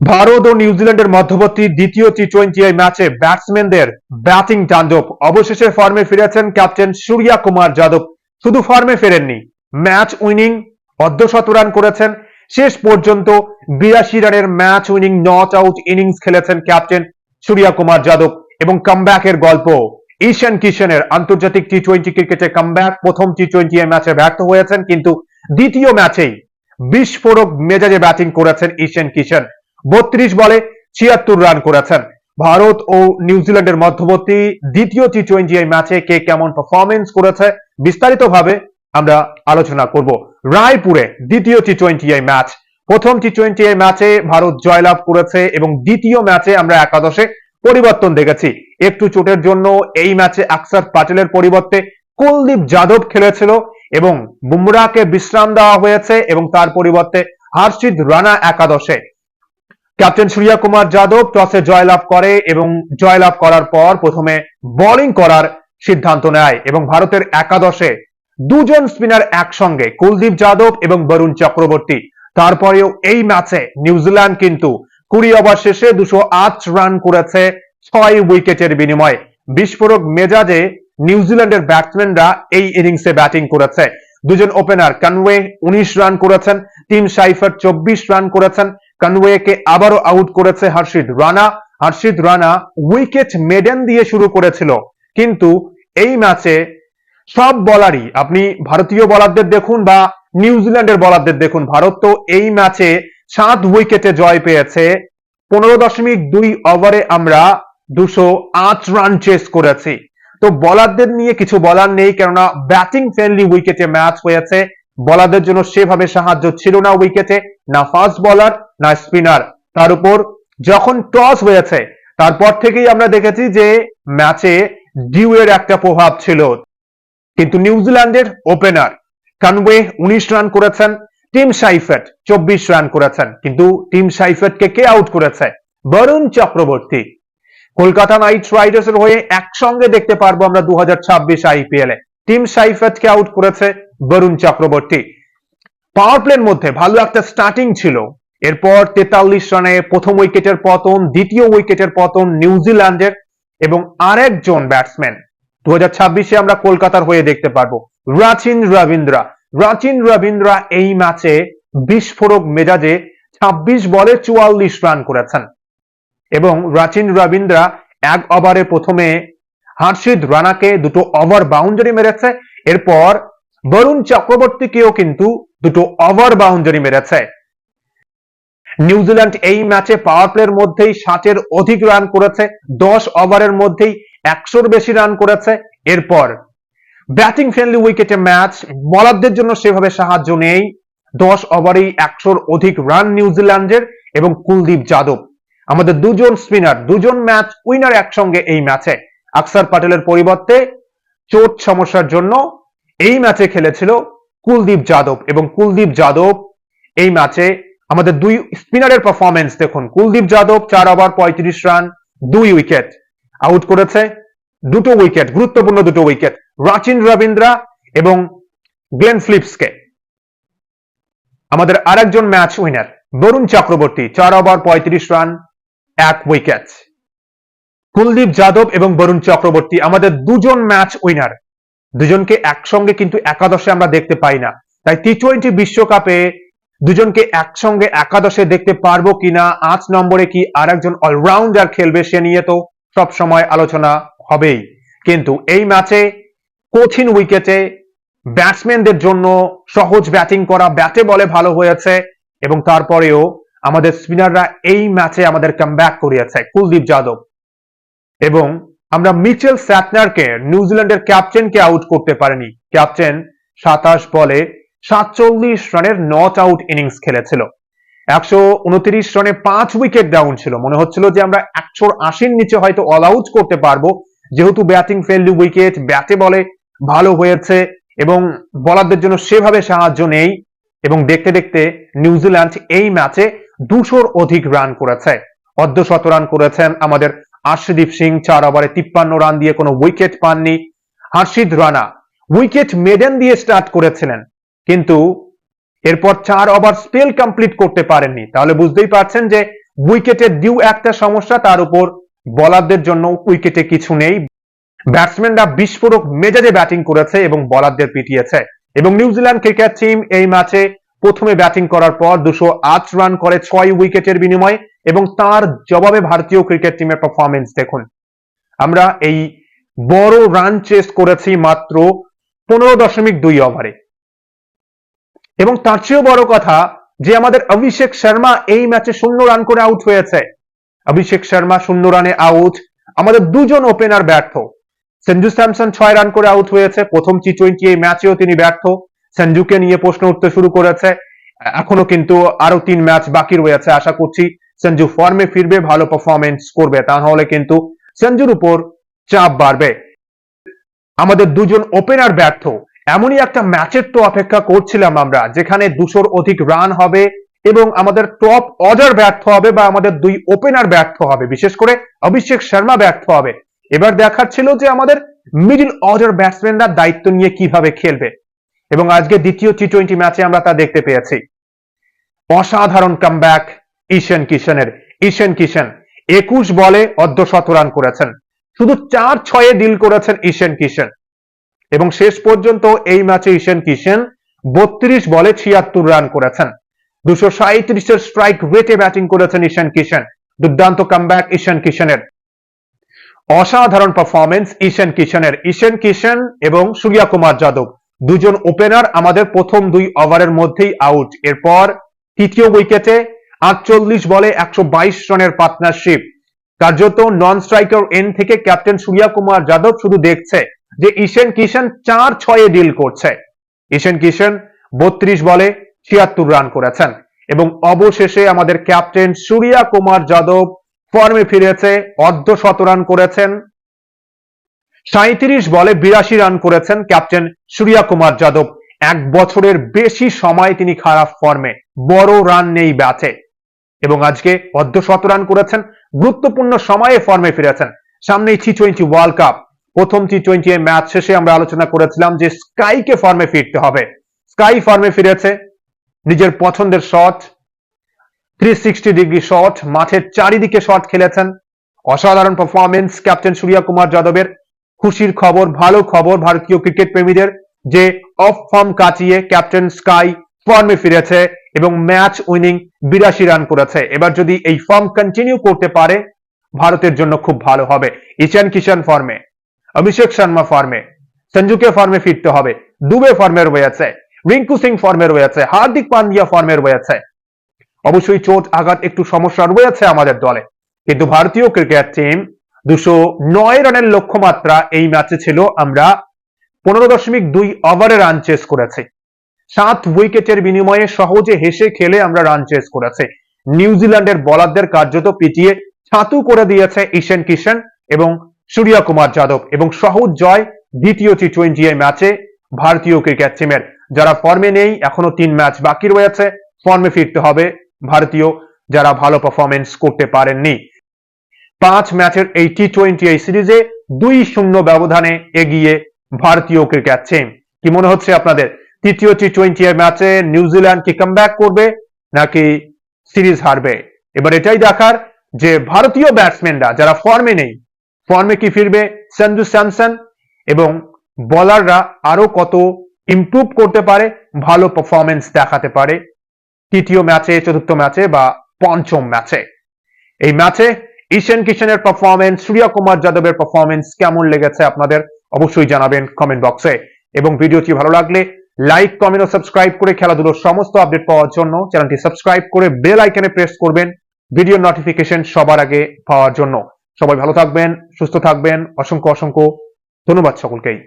ভারত ও নিউজিল্যান্ডের মধ্যবর্তী দ্বিতীয় টি টোয়েন্টি এই ম্যাচে ব্যাটসম্যানদের ব্যাটিং তাণ্ডব। অবশেষে ফর্মে ফিরেছেন ক্যাপ্টেন সূর্যা কুমার যাদব। শুধু ফর্মে ফেরেননি ম্যাচ উইনিং অর্ধশত রান করেছেন। শেষ পর্যন্ত বিরাশি রানের match winning not out innings খেলেছেন ক্যাপ্টেন সূর্যা কুমার যাদব। এবং কামব্যাকের গল্প ঈশান কিশনের আন্তর্জাতিক টি টোয়েন্টি ক্রিকেটে কামব্যাক প্রথম টি টোয়েন্টি ম্যাচে ব্যর্থ হয়েছেন। কিন্তু দ্বিতীয় ম্যাচেই বিস্ফোরক মেজাজে ব্যাটিং করেছেন ঈশান কিশন বত্রিশ বলে ছিয়াত্তর রান করেছেন। ভারত ও নিউজিল্যান্ডের মধ্যবর্তী দ্বিতীয় টি টোয়েন্টি এই ম্যাচে কে কেমন পারফরমেন্স করেছে বিস্তারিতভাবে আমরা আলোচনা করব। রায়পুরে দ্বিতীয় টি টোয়েন্টি এই ম্যাচ প্রথম টি টোয়েন্টি এই ম্যাচে ভারত জয়লাভ করেছে এবং দ্বিতীয় ম্যাচে আমরা একাদশে পরিবর্তন দেখেছি। একটু চোটের জন্য এই ম্যাচে আকসার পাটেলের পরিবর্তে কুলদীপ যাদব খেলেছিল এবং বুমরাকে বিশ্রাম দেওয়া হয়েছে এবং তার পরিবর্তে হার্ষিদ রানা একাদশে ক্যাপ্টেন সূর্যা কুমার যাদব টসে জয়লাভ করে এবং জয়লাভ করার পর প্রথমে বোলিং করার সিদ্ধান্ত নেয় এবং ভারতের একাদশে দুজন স্পিনার একসঙ্গে কুলদীপ যাদব এবং বরুণ চক্রবর্তী। তারপরেও এই ম্যাচে নিউজিল্যান্ড কিন্তু কুড়ি ওভার শেষে দুশো রান করেছে ছয় উইকেটের বিনিময়ে। বিস্ফোরক মেজাজে নিউজিল্যান্ডের ব্যাটসম্যানরা এই ইনিংসে ব্যাটিং করেছে। দুজন ওপেনার কানওয়ে উনিশ রান করেছেন টিম সাইফার চব্বিশ রান করেছেন কানওয়েকে আবারও আউট করেছে হর্ষিদ রানা হর্ষিদ রানা উইকেট মেডেন দিয়ে শুরু করেছিল। কিন্তু এই ম্যাচে সব বলারই, আপনি ভারতীয় বলারদের দেখুন বা নিউজিল্যান্ডের বলারদের দেখুন, ভারত তো এই ম্যাচে সাত উইকেটে জয় পেয়েছে। পনেরো দশমিক দুই ওভারে আমরা দুশো আট রান চেস করেছি। তো বলারদের নিয়ে কিছু বলার নেই, কেননা ব্যাটিং ফ্রেন্ডলি উইকেটে ম্যাচ হয়েছে। বলারদের জন্য সেভাবে সাহায্য ছিল না উইকেটে না ফাস্ট বলার না স্পিনার তার উপর যখন টস হয়েছে, তারপর থেকেই আমরা দেখেছি যে ম্যাচে ডিউয়ের একটা প্রভাব ছিল। কিন্তু নিউজিল্যান্ডের ওপেনার কানওয়ে উনিশ রান করেছেন টিম সাইফেট চব্বিশ রান করেছেন। কিন্তু টিম সাইফেটকে কে আউট করেছে? বরুণ চক্রবর্তী কলকাতা নাইট রাইডার্সের হয়ে একসঙ্গে দেখতে পারব আমরা দু হাজার ছাব্বিশ আইপিএল এ টিম সাইফেটকে আউট করেছে বরুণ চক্রবর্তী। পাওয়ার প্লের মধ্যে ভালো একটা স্টার্টিং ছিল। এরপর তেতাল্লিশ রানে প্রথম উইকেটের পতন, দ্বিতীয় উইকেটের পতন নিউজিল্যান্ডের এবং আরেকজন ব্যাটসম্যান দু হাজার ছাব্বিশে আমরা কলকাতার হয়ে দেখতে পারব, রাচিন রবীন্দ্রা। রাচিন রবীন্দ্রা এই ম্যাচে বিস্ফোরক মেজাজে ছাব্বিশ বলে চুয়াল্লিশ রান করেছেন। এবং রাচিন রবীন্দ্রা এক ওভারে প্রথমে হার্ষিদ রানাকে দুটো ওভার বাউন্ডারি মেরেছে। এরপর বরুণ চক্রবর্তীকেও কিন্তু দুটো ওভার বাউন্ডারি মেরেছে। নিউজিল্যান্ড এই ম্যাচে পাওয়ার প্লের মধ্যেই ষাটের অধিক রান করেছে। দশ ওভারের মধ্যেই একশোর বেশি রান করেছে। এরপর ব্যাটিং ফ্রেন্ডলি উইকেটে ম্যাচ বলারদের জন্য সেভাবে সাহায্য নেই। দশ ওভারেই একশোর অধিক রান নিউজিল্যান্ডের এবং কুলদীপ যাদব। আমাদের দুজন স্পিনার দুজন ম্যাচ উইনার একসঙ্গে এই ম্যাচে আকসার পাটেলের পরিবর্তে চোট সমস্যার জন্য এই ম্যাচে খেলেছিল কুলদীপ যাদব এবং কুলদীপ যাদব এই ম্যাচে আমাদের দুই স্পিনারের পারফরমেন্স দেখুন। কুলদীপ যাদব চার ওভার পঁয়ত্রিশ রান দুই উইকেট আউট করেছে, দুটো উইকেট গুরুত্বপূর্ণ দুটো উইকেট রাচিন রবীন্দ্রা এবং গ্লেন ফ্লিপসকে। আমাদের আরেকজন ম্যাচ উইনার বরুণ চক্রবর্তী, চার ওভার পঁয়ত্রিশ রান এক উইকেট কুলদীপ যাদব এবং বরুণ চক্রবর্তী আমাদের দুজন ম্যাচ উইনার দুজনকে একসঙ্গে কিন্তু একাদশে আমরা দেখতে পাই না। তাই টি টোয়েন্টি বিশ্বকাপে দুজনকে একসঙ্গে একাদশে দেখতে পারব কিনা, আট নম্বরে কি আর একজন অলরাউন্ডার খেলবে সে নিয়ে তো সব সময় আলোচনা হবেই। কিন্তু এই ম্যাচে কঠিন উইকেটে ব্যাটসম্যানদের জন্য সহজ ব্যাটিং করা, ব্যাটে বলে ভালো হয়েছে এবং তারপরেও আমাদের স্পিনাররা এই ম্যাচে আমাদের কামব্যাক করিয়েছে, কুলদীপ যাদব। এবং আমরা মিচেল স্যাটনারকে নিউজিল্যান্ডের ক্যাপ্টেনকে আউট করতে পারেনি। ক্যাপ্টেন সাতাশ বলে সাতচল্লিশ রানের নট আউট ইনিংস খেলেছিল। একশো উনত্রিশ রানে পাঁচ উইকেট ডাউন ছিল। মনে হচ্ছিল যে আমরা একশোর আশির নিচে হয়তো অল আউট করতে পারব। যেহেতু ব্যাটিং ফেললি উইকেট ব্যাটে বলে ভালো হয়েছে এবং বলারদের জন্য সেভাবে সাহায্য নেই এবং দেখতে দেখতে নিউজিল্যান্ড এই ম্যাচে দুশোর অধিক রান করেছে। অর্ধশত রান করেছেন আমাদের আর্শদীপ সিং চার ওভারে তিপ্পান্ন রান দিয়ে কোনো উইকেট পাননি। হার্ষিদ রানা উইকেট মেডেন দিয়ে স্টার্ট করেছিলেন, কিন্তু এরপর চার ওভার স্পেল কমপ্লিট করতে পারেননি। তাহলে বুঝতেই পারছেন যে উইকেটের ডিউ একটা সমস্যা, তার উপর বলারদের জন্য উইকেটে কিছু নেই। ব্যাটসম্যানরা বিস্ফোরক মেজাজে ব্যাটিং করেছে এবং বলারদের পিটিয়েছে। এবং নিউজিল্যান্ড ক্রিকেট টিম এই ম্যাচে প্রথমে ব্যাটিং করার পর দুশো আট রান করে ছয় উইকেটের বিনিময়ে এবং তার জবাবে ভারতীয় ক্রিকেট টিমের পারফরমেন্স দেখুন। আমরা এই বড় রান চেস করেছি মাত্র পনেরো দশমিক দুই ওভারে এবং তার চেয়েও বড় কথা যে আমাদের অভিষেক শর্মা এই ম্যাচে শূন্য রান করে আউট হয়েছে। অভিষেক শর্মা শূন্য রানে আউট আমাদের দুজন ওপেনার ব্যর্থ। সঞ্জু স্যামসন ছয় রান করে আউট হয়েছে, প্রথম টি টোয়েন্টি এই ম্যাচেও তিনি ব্যর্থ। সঞ্জুকে নিয়ে প্রশ্ন উঠতে শুরু করেছে। এখনও কিন্তু আরও তিন ম্যাচ বাকি রয়েছে। আশা করছি সঞ্জু ফর্মে ফিরবে, ভালো পারফরমেন্স করবে। তাহলে কিন্তু সঞ্জুর উপর চাপ বাড়বে। আমাদের দুজন ওপেনার ব্যর্থ। এমনই একটা ম্যাচের তো অপেক্ষা করছিলাম আমরা, যেখানে দুশোর অধিক রান হবে এবং আমাদের টপ অর্ডার ব্যর্থ হবে বা আমাদের দুই ওপেনার ব্যর্থ হবে। বিশেষ করে অভিষেক শর্মা ব্যর্থ হবে। এবার দেখার ছিল যে আমাদের মিডিল অর্ডার ব্যাটসম্যানরা দায়িত্ব নিয়ে কীভাবে খেলবে। এবং আজকে দ্বিতীয় টি টোয়েন্টি ম্যাচে আমরা তা দেখতে পেয়েছি। অসাধারণ কামব্যাক ঈশান কিশনের ঈশান কিশন একুশ বলে অর্ধশত রান করেছেন। শুধু চার ছয়ে ডিল করেছেন ঈশান কিশন এবং শেষ পর্যন্ত এই ম্যাচে ঈশান কিশন বত্রিশ বলে ছিয়াত্তর রান করেছেন। দুশো সাঁত্রিশের স্ট্রাইক রেটে ব্যাটিং করেছেন ঈশান কিশন দুর্দান্ত কামব্যাক ঈশান কিশনের অসাধারণ পারফরমেন্স ঈশান কিশনের ঈশান কিশন এবং সূর্যা কুমার যাদব দুজন ওপেনার আমাদের প্রথম দুই ওভারের মধ্যেই আউট এরপর তৃতীয় উইকেটে আটচল্লিশ বলে একশো বাইশ রানের পার্টনারশিপ কার্যত নন স্ট্রাইকার এন থেকে ক্যাপ্টেন সূর্যা কুমার যাদব শুধু দেখছে যে ঈশান কিশন চার ছয়ে ডিল করছে। ঈশান কিশন বত্রিশ বলে ছিয়াত্তর রান করেছেন এবং অবশেষে আমাদের ক্যাপ্টেন সূর্যা কুমার যাদব ফর্মে ফিরেছে, অর্ধ শত রান করেছেন। সাঁত্রিশ বলে বিরাশি রান করেছেন ক্যাপ্টেন সূর্যা কুমার যাদব। এক বছরের বেশি সময় তিনি খারাপ ফর্মে, বড় রান নেই ব্যাটে। এবং আজকে অর্ধ শত রান করেছেন, গুরুত্বপূর্ণ সময়ে ফর্মে ফিরেছেন। সামনেই টি টোয়েন্টি ওয়ার্ল্ড কাপ প্রথম টি টোয়েন্টি ম্যাচ শেষে আমরা আলোচনা করেছিলাম যে স্কাইকে ফর্মে ফিরতে হবে। স্কাই ফর্মে ফিরেছে, নিজের পছন্দের shot three sixty degree shot, মাঠের চারিদিকে শট খেলেছেন। অসাধারণ পারফরমেন্স ক্যাপ্টেন সূর্যা কুমার যাদবের। খুশির খবর, ভালো খবর ভারতীয় ক্রিকেট প্রেমীদের, যে অফ ফর্ম কাটিয়ে ক্যাপ্টেন স্কাই ফর্মে ফিরেছে এবং ম্যাচ উইনিং বিরাশি রান করেছে। এবার যদি এই ফর্ম কন্টিনিউ করতে পারে, ভারতের জন্য খুব ভালো হবে। ইশান কিষান ফর্মে অভিষেক শর্মা ফর্মে সঞ্জুকে ফর্মে ফিরতে হবে। দুবে ফর্মে রয়েছে, রিঙ্কু সিং ফর্মে রয়েছে, হার্দিক পান্ডিয়া ফর্মে রয়েছে। অবশ্যই চোট, আঘাত, একটু সমস্যা রয়েছে আমাদের দলে। কিন্তু ভারতীয় ক্রিকেট টিম দুশো নয় রানের লক্ষ্যমাত্রা এই ম্যাচে ছিল। আমরা পনেরো দশমিক দুই ওভারে রান চেস করেছে। সাত উইকেটের বিনিময়ে সহজে হেসে খেলে আমরা রান চেস করেছি। নিউজিল্যান্ডের বলারদের কার্যত পিটিয়ে ছাতু করে দিয়েছে ঈশান কিষণ এবং সূর্যা কুমার যাদব এবং সহজ জয় দ্বিতীয় টি টোয়েন্টি ম্যাচে ভারতীয় ক্রিকেট টিমের যারা ফর্মে নেই, এখনও তিন ম্যাচ বাকি রয়েছে। ফর্মে ফিরতে হবে। ভারতীয় যারা ভালো পারফরমেন্স করতে পারেননি। পাঁচ ম্যাচের এই টি টোয়েন্টি এই সিরিজে দুই শূন্য ব্যবধানে এগিয়ে ভারতীয় ক্রিকেট টিম কি মনে হচ্ছে আপনাদের? তৃতীয় টি টোয়েন্টি ম্যাচে নিউজিল্যান্ড কি কাম করবে, নাকি সিরিজ হারবে? এবার এটাই দেখার যে ভারতীয় ব্যাটসম্যানরা যারা ফর্মে নেই ফর্মে কি ফিরবে? সঞ্জু স্যামসন এবং বলাররা আরও কত ইমপ্রুভ করতে পারে, ভালো পারফরমেন্স দেখাতে পারে তৃতীয় ম্যাচে, চতুর্থ ম্যাচে বা পঞ্চম ম্যাচে। এই ম্যাচে ঈশান কিশনের পারফরমেন্স সূর্য কুমার যাদবের পারফরমেন্স কেমন লেগেছে আপনাদের অবশ্যই জানাবেন কমেন্ট বক্সে এবং ভিডিওটি ভালো লাগলে লাইক কমেন্ট ও সাবস্ক্রাইব করে খেলাধুলোর সমস্ত আপডেট পাওয়ার জন্য চ্যানেলটি সাবস্ক্রাইব করে বেল আইকনে প্রেস করবেন ভিডিও নোটিফিকেশন সবার আগে পাওয়ার জন্য। সবাই ভালো থাকবেন, সুস্থ থাকবেন, অসংখ্য অসংখ্য ধন্যবাদ সকলকেই।